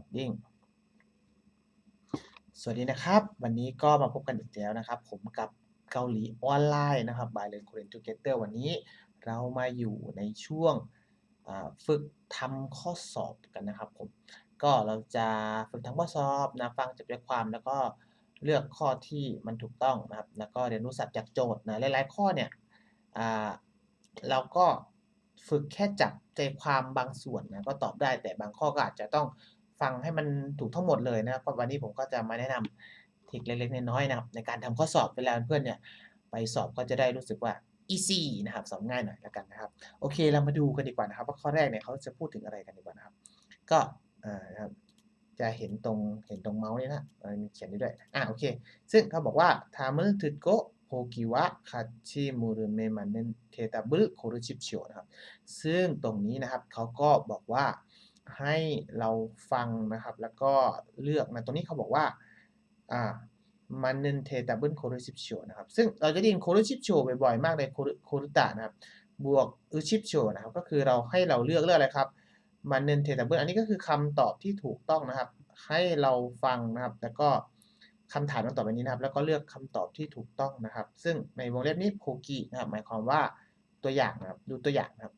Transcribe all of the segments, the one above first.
Coding สวัสดีนะครับ วันนี้ก็มาพบกันอีกแล้วนะครับ ผมกับเกาหลีออนไลน์นะครับ by Learn Korean Together วันนี้เรามาอยู่ในช่วงฝึกทำข้อสอบกันนะครับผม ก็เราจะฝึกทำข้อสอบนะฟังจับใจความแล้วก็เลือกข้อที่มันถูกต้องนะครับ แล้วก็เรียนรู้ศัพท์จากโจทย์นะหลายๆข้อเนี่ยเราก็ฝึกแค่จับใจความบางส่วนนะก็ตอบได้แต่บางข้อก็อาจจะต้อง ฟังให้มันถูกทั้งหมดเลยนะครับวันนี้ผมก็จะมาแนะนำทริคเล็กๆน้อยๆนะครับในการทำข้อสอบเวลาเพื่อนเนี่ยไปสอบก็จะได้รู้สึกว่า easy นะครับสอบง่ายหน่อยแล้วกันนะครับโอเคเรามาดูกันดีกว่านะครับว่าข้อแรกเนี่ยเขาจะพูดถึงอะไรกันดีกว่านะครับ ก็อ่านะครับจะเห็นตรงเห็นตรงเมาส์นี่นะเออมีเขียนไว้ด้วยอ่าโอเค ซึ่งเขาบอกว่าทามือถึกโกโฮกิวะคาชิมูรุเมมันเนเทตาบุลโครุชิปเชียวนะครับ ซึ่งตรงนี้นะครับเขาก็บอกว่า ให้เราฟังนะครับ แล้วก็เลือกนะตรงนี้เขาบอกว่าอ่ามันเนเทตาบุลโครุชิปเชียวนะครับ ซึ่งเราจะได้ยินโครุชิปเชียวบ่อยๆ มากเลยโครุตะนะครับ บวกอุชิปโชนะครับ ก็คือเราให้เราเลือกเลือกอะไรครับ มันเนนเทตเบิลอันนี้ก็คือคำตอบที่ถูกต้องนะครับ ให้เราฟังนะครับ แล้วก็คำถามคำตอบแบบนี้นะครับ แล้วก็เลือกคำตอบที่ถูกต้องนะครับ ซึ่งในวงเล็บนี้โพกินะครับ หมายความว่าตัวอย่างนะครับ ดูตัวอย่างนะครับ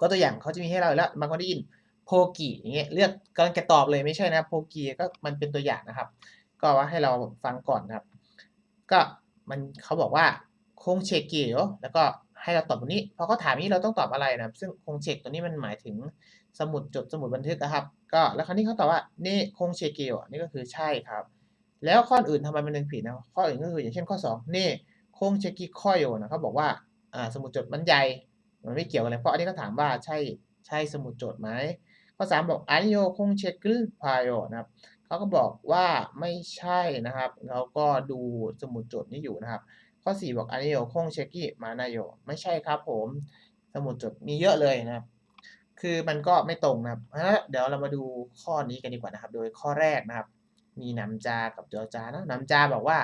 ก็ตัวอย่างเขาจะมีให้เราแล้วบางคนได้ยิน โพกิอย่างเงี้ยเลือกกำลังจะตอบเลยไม่ใช่นะโพกิก็มันเป็นตัวอย่างนะครับ ก็ว่าให้เราฟังก่อนนะครับ ก็มันเขาบอกว่าคงเชกิโยแล้วก็ให้เราตอบตรงนี้พอเขาถามนี้เราต้องตอบอะไรนะครับ ซึ่งคงเช็คตัวนี้มันหมายถึงสมุดจดสมุดบันทึกนะครับ ก็แล้วคราวนี้เขาตอบว่านี่คงเชกิโยนี่ก็คือใช่ครับ แล้วข้ออื่นทำไมมันยังผิดนะข้ออื่นก็คืออย่างเช่นข้อ 2 นี่คงเชกิคอยโยนะเขาบอกว่าอ่าสมุดจดมันใหญ่มันไม่เกี่ยวกันเลยเพราะอันนี้เขาถามว่าใช่ใช่สมุดจดไหม ข้อ 3 บอกอันโยคงเชกิลพายโยนะครับเขาก็บอกว่าไม่ใช่นะครับแล้วก็ดูสมุดจดนี้อยู่นะครับ ข้อ 4 บอกอันนี้โยคงเชกิมานายโยไม่ใช่ครับผม สมุดจดมีเยอะเลยนะครับ คือมันก็ไม่ตรงนะครับเพราะฉะนั้นเดี๋ยวเรามาดูข้อนี้กันดีกว่านะครับ โดยข้อแรกนะครับ มีนำจากับจอจานะนำจาบอกว่า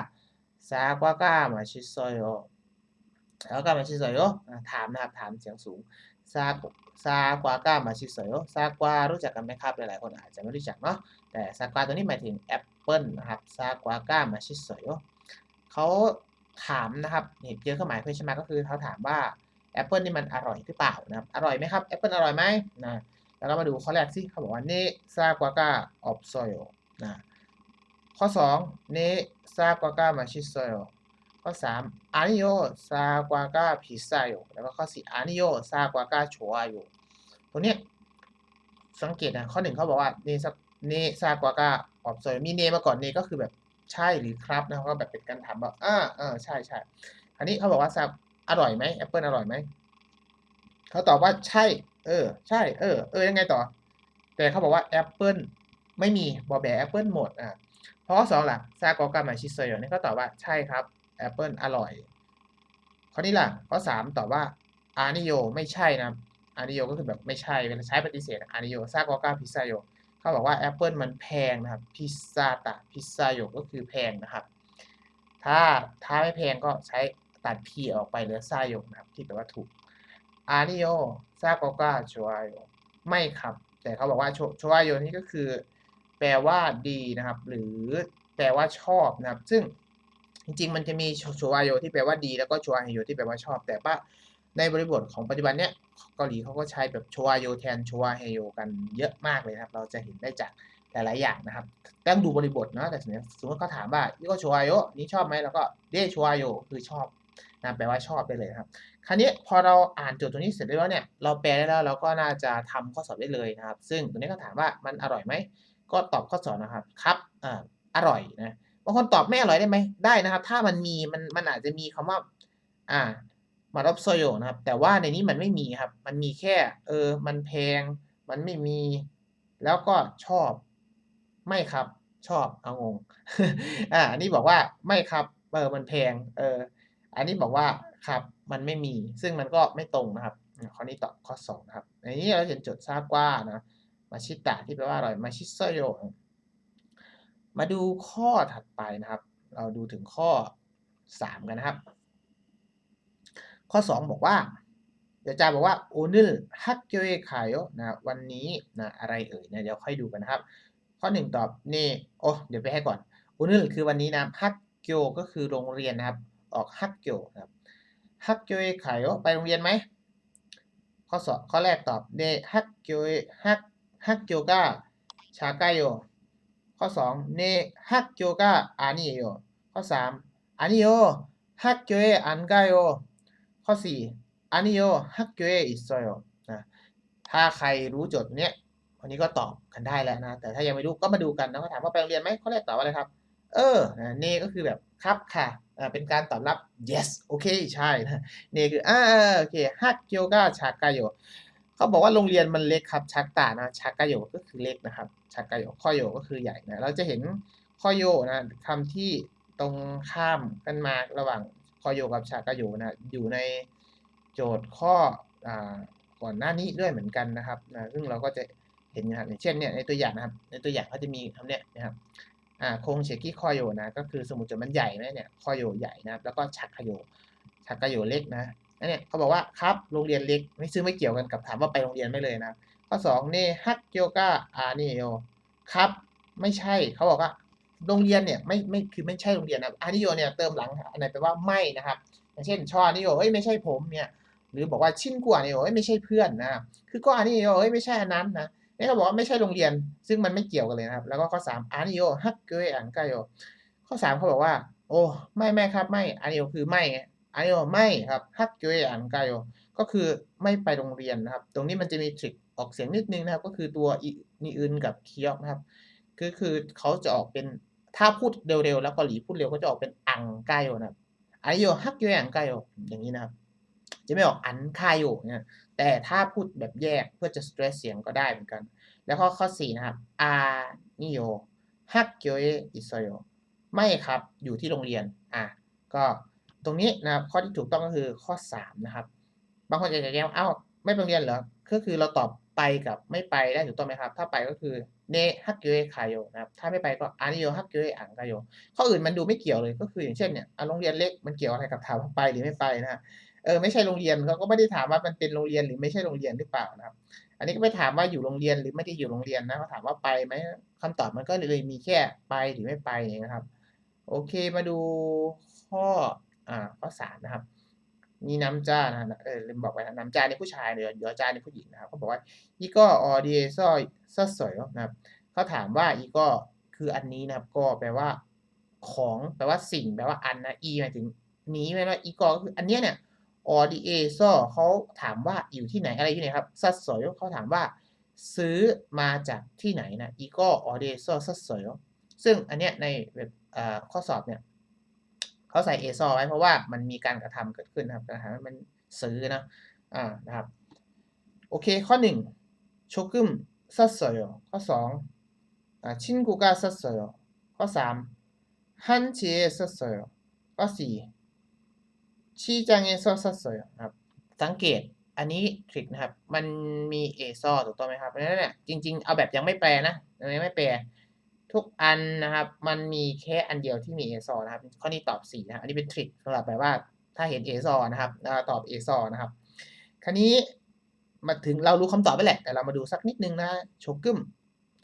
ซากวาก้ามาชิโซโยแล้วก็มาชิโซโยถามนะครับถามเสียงสูง ซาซากวาก้ามาชิโซโยซากวารู้จักกันไหมครับหลายๆคนอาจจะไม่รู้จักเนาะแต่ซากวาตัวนี้หมายถึงแอปเปิลนะครับซากวาก้ามาชิโซโยเขาถามนะครับเห็นเจอเครื่องหมาย question mark ก็คือเขาถามว่าแอปเปิลนี่มันอร่อยหรือเปล่านะครับอร่อยไหมครับแอปเปิลอร่อยไหมนะแล้วก็มาดูข้อแรกสิเขาบอกว่าเนซากวาก้าออบโซโยนะข้อ2เนซากวาก้ามาชิโซโย ข้อ 3 อานิโยซากวาก้าพิซาโยแล้วก็ข้อ 4 อานิโยซากวาก้าโชอาโยตัวเนี้ยสังเกตนะข้อหนึ่งเขาบอกว่าเนซาเนซากวาก้าออบโซยมีเนมาก่อนเนก็คือแบบใช่หรือครับนะก็แบบเป็นการถามว่าอ่าเออใช่ใช่อันนี้เขาบอกว่าซาอร่อยไหมแอปเปิลอร่อยไหมเขาตอบว่าใช่ เออ ใช่ เออ เออยังไงต่อ แต่เขาบอกว่าแอปเปิลไม่มีบอแบแอปเปิลหมดอะเพราะข้อสองล่ะซากอกามาชิโซโยนี่เขาตอบว่าใช่ครับ แอปเปิลอร่อย ข้อนี้ล่ะ ข้อสามตอบว่าอานิโยไม่ใช่นะอานิโยก็คือแบบไม่ใช่เวลาใช้ปฏิเสธอานิโยซากอกาพิซซาโยเขาบอกว่าแอปเปิลมันแพงนะครับพิซซ่าตาพิซซาโยก็คือแพงนะครับ ถ้าถ้าไม่แพงก็ใช้ตัด p ออกไปเหลือซาโยนะครับ ที่แปลว่าถูกอานิโยซากอกาโชอาโยไม่ครับ แต่เขาบอกว่าโชโชอาโยนี่ก็คือ แปลว่าดีนะครับ หรือแปลว่าชอบนะครับ ซึ่ง จริงๆ มันจะมีโชอาโยที่แปลว่าดี แล้วก็โชอาเฮโยที่แปลว่าชอบ แต่ว่าในบริบทของปัจจุบันเนี้ยเกาหลีเขาก็ใช้แบบโชอาโยแทนโชอาเฮโยกันเยอะมากเลยครับ เราจะเห็นได้จากหลายๆอย่างนะครับต้องดูบริบทนะแต่สมมติสมมติเขาถามว่านี่ก็โชอาโยนี่ชอบไหมแล้วก็เดโชอาโยคือชอบนะแปลว่าชอบไปเลยครับ คราวนี้พอเราอ่านโจทย์ตัวนี้เสร็จแล้วเนี่ย เราแปลได้แล้วเราก็น่าจะทำข้อสอบได้เลยนะครับ ซึ่งตัวนี้ก็ถามว่ามันอร่อยไหม ก็ตอบข้อสอบนะครับ ครับ อ่า อร่อยนะ บางคนตอบไม่อร่อยได้ไหมได้นะครับ ถ้ามันมีมันมันอาจจะมีคำว่า อ่ามารับโซโยนะครับ แต่ว่าในนี้มันไม่มีครับ มันมีแค่ เออ มันแพง มันไม่มี แล้วก็ชอบ ไม่ครับ ชอบเอางง อ่า อันนี้บอกว่าไม่ครับ เออ มันแพง เออ อันนี้บอกว่าครับ มันไม่มี ซึ่งมันก็ไม่ตรงนะครับ ข้อนี้ตอบข้อสองนะครับ ในนี้เราเห็นจดซากว่านะ มาชิตะที่แปลว่าอร่อย มาชิโซโย มาดูข้อถัดไปนะครับ เราดูถึงข้อ 3 กันนะครับ ข้อ 2 บอกว่าเดี๋ยวจบอกว่าโอนึลฮักเกเอคายนะวันนี้นะอะไรเอ่ยนะเดี๋ยวค่อยดูกันนะครับ ข้อหนึ่งตอบเนโอ้เดี๋ยวไปให้ก่อนโอุนึคือวันนี้นะฮักโกก็คือโรงเรียนนะครับ ออกฮักโกนะครับฮักโกเอไขโอไปโรงเรียนไหมข้อสอบข้อแรกตอบเนฮักโกเอฮักฮักโกกาชากาโย ข้อสองเนฮักโกกาอานิโยข้อสามอานิโยฮักโกเออันกาโยข้อสี่อานิโยฮักโกเออิโซโยนะถ้าใครรู้โจทย์เนี้ยวันนี้ก็ตอบกันได้แล้วนะ แต่ถ้ายังไม่รู้ก็มาดูกันนะเขาถามว่าไปโรงเรียนไหมข้อแรกตอบว่าอะไรครับ เออนะเนก็คือแบบครับค่ะอ่าเป็นการตอบรับ yes โอเค ใช่นะเนคืออ่าโอเคฮักเกียวกาชากาโย เขาบอกว่าโรงเรียนมันเล็กครับ ชักตานะชากาโยก็คือเล็กนะครับชากาโยข้อโยก็คือใหญ่นะเราจะเห็นข้อโยนะคำที่ตรงข้ามกันมาระหว่างข้อโยกับชากาโยนะอยู่ในโจทย์ข้ออ่าก่อนหน้านี้ด้วยเหมือนกันนะครับนะซึ่งเราก็จะเห็นนะครับอย่างเช่นเนี่ยในตัวอย่างนะครับ ในตัวอย่างเขาจะมีคำเนี้ยนะครับอ่าโคงเชกิคอยโยนะก็คือสมุดจดมันใหญ่ไหมเนี่ยคอยโยใหญ่นะครับ แล้วก็ชักคโยชักคโยเล็กนะ นั่นเนี่ยเขาบอกว่าครับโรงเรียนเล็กไม่ซึ่งไม่เกี่ยวกันกับถามว่าไปโรงเรียนไม่เลยนะ ข้อสองเนฮักโยกาอานิโยครับ ไม่ใช่เขาบอกว่าโรงเรียนเนี่ยไม่ไม่คือไม่ใช่โรงเรียนนะอานิโยเนี่ยเติมหลังอันไหนแปลว่าไม่นะครับอย่างเช่นชออานิโยเอ้ยไม่ใช่ผมเนี่ยหรือบอกว่าชินกัวอานิโยเอ้ยไม่ใช่เพื่อนนะคือก็อานิโยเอ้ยไม่ใช่อันนั้นนะนี่เขาบอกว่าไม่ใช่โรงเรียนซึ่งมันไม่เกี่ยวกันเลยนะครับ แล้วก็ข้อสามอานิโยฮักเกยอันกายโยข้อสามเขาบอกว่า โอ้ไม่ไม่ครับไม่อานิโยคือไม่ ไอโยไม่ครับฮักเกยอันกโยก็คือไม่ไปโรงเรียนนะครับ ตรงนี้มันจะมีทริคออกเสียงนิดนึงนะครับ ก็คือตัวอีนีอึนกับเคียกนะครับคือคือเขาจะออกเป็นถ้าพูดเร็วๆแล้วเกาหลีพูดเร็วก็จะออกเป็นอังไกโยนะครับอโยฮักเกยอันกโยอย่างนี้นะครับ จะไม่ออกอันคายโยเนี่ยแต่ถ้าพูดแบบแยกเพื่อจะ stress เสียงก็ได้เหมือนกัน แล้วข้อข้อ4นะครับอานิโยฮักเกเออิโซโยไม่ครับอยู่ที่โรงเรียนอะก็ ตรงนี้นะครับข้อที่ถูกต้องก็คือข้อ 3 นะครับ บางคนอาจะแย้งเอ้าไม่ไปโรงเรียนเหรอ ก็คือเราตอบไปกับไม่ไปได้ถูกต้องไหมครับ ถ้าไปก็คือเนฮักเกเอคายโยนะครับ ถ้าไม่ไปก็อานิโยฮักเกเออังคายโยข้ออื่นมันดูไม่เกี่ยวเลย ก็คืออย่างเช่นเนี่ยโรงเรียนเล็กมันเกี่ยวอะไรกับถามไปหรือไม่ไปนะเออไม่ใช่โรงเรียนเขาก็ไม่ได้ถามว่ามันเป็นโรงเรียนหรือไม่ใช่โรงเรียนหรือเปล่านะครับ อันนี้ก็ไม่ถามว่าอยู่โรงเรียนหรือไม่ได้อยู่โรงเรียนนะเขาถามว่าไปไหมคำตอบมันก็เลยมีแค่ไปหรือไม่ไปเองนะครับ โอเคมาดูข้อ ข้อสามนะครับ มีน้ำจ้านะเออลืมบอกไปนะน้ำจ้าในผู้ชายเดี๋ยวยวจ้าในผู้หญิงนะครับเขาบอกว่าอีก็ออเดียซอยซัสสอยนะครับเขาถามว่าอีก็คืออันนี้นะครับ ก็แปลว่า ของแปลว่าสิ่งแปลว่าอันนะอีหมายถึงนี้แปลว่าอีก็คืออันเนี้ยเนี่ยออดีเอซอเขาถามว่าอยู่ที่ไหนอะไรที่ไหนครับซัสสอยเขาถามว่า ซื้อมาจากที่ไหนนะอีก็ออดีเอซอซัสสอยซึ่งอันเนี้ยในเว็บข้อสอบเนี่ย เขาใส่เอซอไว้เพราะว่ามันมีการกระทำเกิดขึ้นนะครับการะทำมันซื้อนะอ่านะครับโอเคข้อหนึ่งโชกึมซัสสอยข้อสองอ่าชินกุกาซัสสอยข้อสามฮันเชซัสสอยข้อสี่ชีจังเอซอซัสโซยครับสังเกตอันนี้ทริคนะครับ มันมีเอซอถูกต้องไหมครับเพราะฉะนั้นเนี่ยจริง ๆ เอาแบบยังไม่แปลนะยังไม่แปล ทุกอันนะครับ มันมีแค่อันเดียวที่มีเอซอนะครับ ข้อนี้ตอบ4นะอันนี้เป็นทริคสำหรับแบบว่าถ้าเห็นเอซอนะครับตอบเอซอนะครับ คราวนี้มาถึงเรารู้คำตอบไปแหละ แต่เรามาดูสักนิดนึงนะโชกึม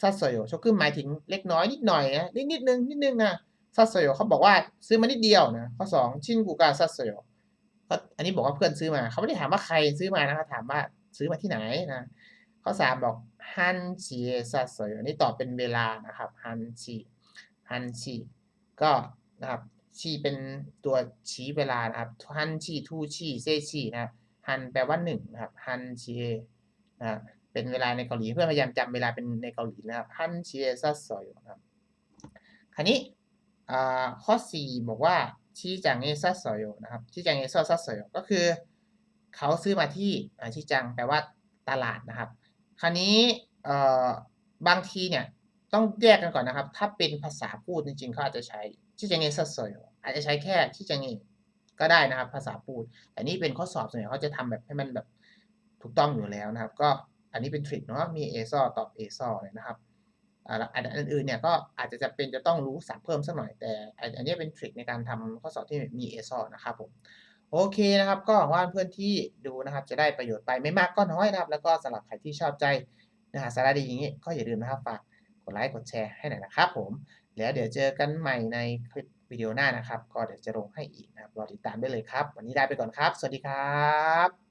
ซัสโซโยโชกึมหมายถึงเล็กน้อยนิดหน่อยนะนิดนิดนึงนิดนึงนะซัสโซโยเขาบอกว่าซื้อมานิดเดียวนะข้อ2ชินกูกาซัสโซโยอันนี้บอกว่าเพื่อนซื้อมา เขาไม่ได้ถามว่าใครซื้อมานะเขาถามว่าซื้อมาที่ไหนนะ ข้อสามบอกฮันชีซัสโซยอันนี้ตอบเป็นเวลานะครับฮันชีฮันชีก็นะครับชีเป็นตัวชี้เวลานะครับฮันชีทูชีเซชีนะฮันแปลว่าหนึ่งนะครับฮันชีนะเป็นเวลาในเกาหลีเพื่อพยายามจำเวลาเป็นในเกาหลีนะครับฮันชีซัสโซยนะครับคราวนี้ข้อสี่บอกว่าชิจังเอซัสโซโยนะครับชิจังเอซัสซัสโซโยก็คือเขาซื้อมาที่ชิจังแปลว่าตลาดนะครับ คราวนี้บางทีเนี่ยต้องแยกกันก่อนนะครับ ถ้าเป็นภาษาพูดจริงๆเขาอาจจะใช้ชิจังเอซัสโซโยอาจจะใช้แค่ชิจังเอก็ได้นะครับ ภาษาพูด แต่นี่เป็นข้อสอบส่วนใหญ่เขาจะทำแบบให้มันแบบถูกต้องอยู่แล้วนะครับ ก็อันนี้เป็นทริคเนาะมีเอซอตอบเอซอเลยนะครับอันอื่นๆเนี่ยก็อาจจะจำเป็นจะต้องรู้ศัพท์เพิ่มสักหน่อยแต่อันนี้เป็นทริคในการทำข้อสอบที่มีเอซอนะครับผม โอเคนะครับ ก็หวังว่าเพื่อนที่ดูนะครับ จะได้ประโยชน์ไปไม่มากก็น้อยนะครับ แล้วก็สำหรับใครที่ชอบใจนะฮะสาระดีอย่างนี้ก็อย่าลืมนะครับฝากกดไลค์กดแชร์ให้หน่อยนะครับผม แล้วเดี๋ยวเจอกันใหม่ในคลิปวิดีโอหน้านะครับ ก็เดี๋ยวจะลงให้อีกนะครับรอติดตามได้เลยครับ วันนี้ลาไปก่อนครับ สวัสดีครับ